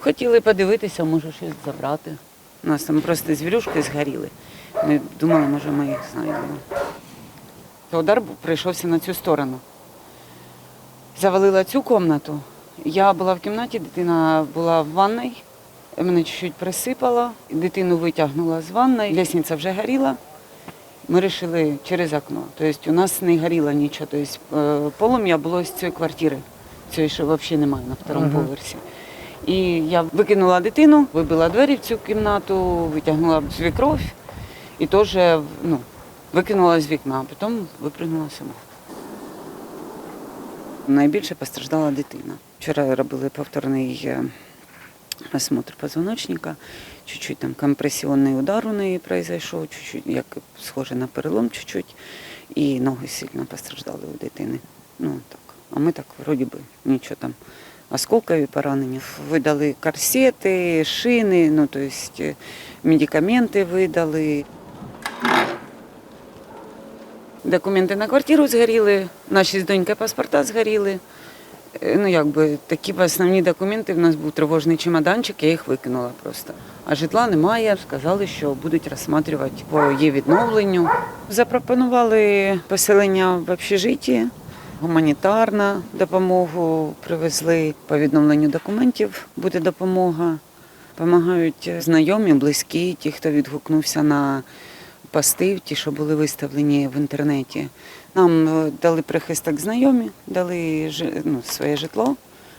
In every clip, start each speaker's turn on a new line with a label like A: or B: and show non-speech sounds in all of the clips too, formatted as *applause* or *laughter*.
A: Хотіли подивитися, може щось забрати. У нас там просто звірюшки згоріли. Ми думали, може ми їх знайдемо. То Удар прийшовся на цю сторону. Завалила цю кімнату. Я була в кімнаті, дитина була в ванній, мене чуть-чуть присипало, дитину витягнула з ванної, лісниця вже горіла. Ми вирішили через окно. Тобто у нас не горіло нічого. Тобто е, полум'я було з цієї квартири, цієї, що взагалі немає на второму
B: Ага.
A: поверсі. І я викинула дитину, вибила двері в цю кімнату, витягнула свікров і теж ну, викинула з вікна, а потім випрыгнула сама. Найбільше постраждала дитина. Вчора робили повторний е, осмотр позвоночника, чуть-чуть там компресіонний удар у неї произойшов, чуть-чуть, як схоже на перелом чуть-чуть, і ноги сильно постраждали у дитини. Ну так. А ми так, вроді би, нічого там. Осколкові поранення. Видали корсети, шини, ну, тобто медикаменти видали. Документи на квартиру згоріли, наші з донькою паспорта згоріли. Е, Ну, якби такі основні документи. В нас був тривожний чемоданчик, я їх викинула просто. А житла немає. Сказали, що будуть розглядати по її відновленню. Запропонували поселення в общежитті, гуманітарна допомогу привезли по відновленню документів. Буде допомога. Помагають знайомі, близькі, ті, хто відгукнувся на пости, ті, що були виставлені в інтернеті. Нам е, дали прихисток знайомі, дали ну, своє житло,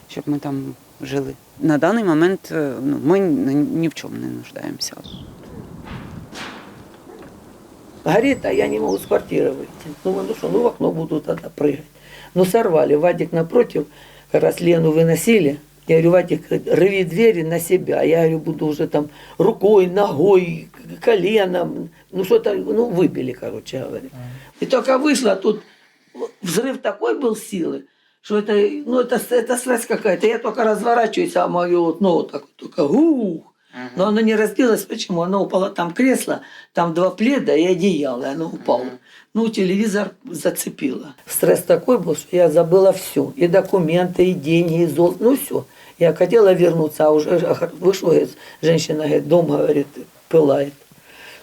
A: щоб ми там жили. На даний момент е, ну, ми ні ні в чому не нуждаємося.
B: Горит, а я не могу с квартиры выйти. Ну, ну что, ну в окно буду тогда прыгать. Ну сорвали. Вадик напротив, как раз Лену выносили. Я говорю, Вадик, рви двери на себя. Я говорю, буду уже там рукой, ногой, коленом. Ну что-то, ну выбили, короче говоря. И только вышла, тут взрыв такой был силы, что это, ну это, это сразу какая-то. Я только разворачиваюсь, а мою вот ногу так вот только ух. Но оно не разбилось. Почему? Оно упало там кресло, там два пледа и одеяло, и оно упало. Ну, телевизор зацепило. Стресс такой был, что я забыла все. И документы, и деньги, и золото, ну все. Я хотела вернуться, а уже вышла говорит, женщина, говорит, дом, говорит, пылает.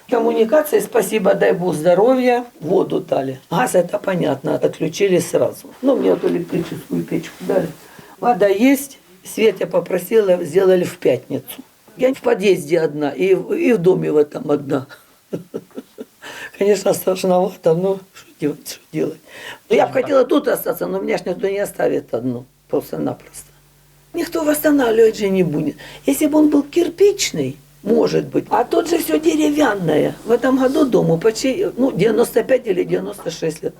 B: Коммуникации, спасибо, дай бог здоровья, воду дали. Газ, это понятно, отключили сразу. Ну, мне вот электрическую печку дали. Вода есть, свет я попросила, сделали в пятницу. Я в подъезде одна, и, в- и в доме в этом одна. *laughs* Конечно, страшновато, но что делать, что делать. Ну, я бы хотела тут остаться, но меня ж никто не оставит одну, просто-напросто. Никто восстанавливать же не будет. Если бы он был кирпичный, может быть. А тут же все деревянное. В этом году дому почти ну, 95 или 96 лет.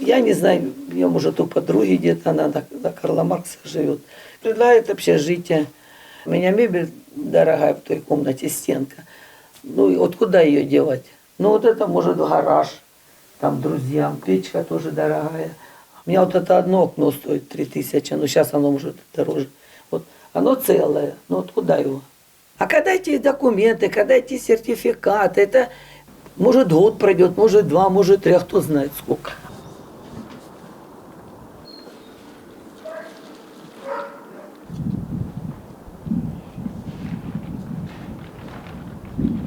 B: Я не знаю, я, может, у подруги где-то, она на, на Карла Маркса живет. Предлагает общежитие. У меня мебель дорогая в той комнате, стенка. Ну, и вот куда ее девать? Ну, вот это, может, в гараж, там, друзьям. Печка тоже дорогая. У меня вот это одно окно стоит 3000, ну, сейчас оно, может, дороже. Вот, оно целое, ну, вот куда его? А когда эти документы, когда эти сертификаты, это, может, год пройдет, может, два, может, три, а кто знает сколько. Thank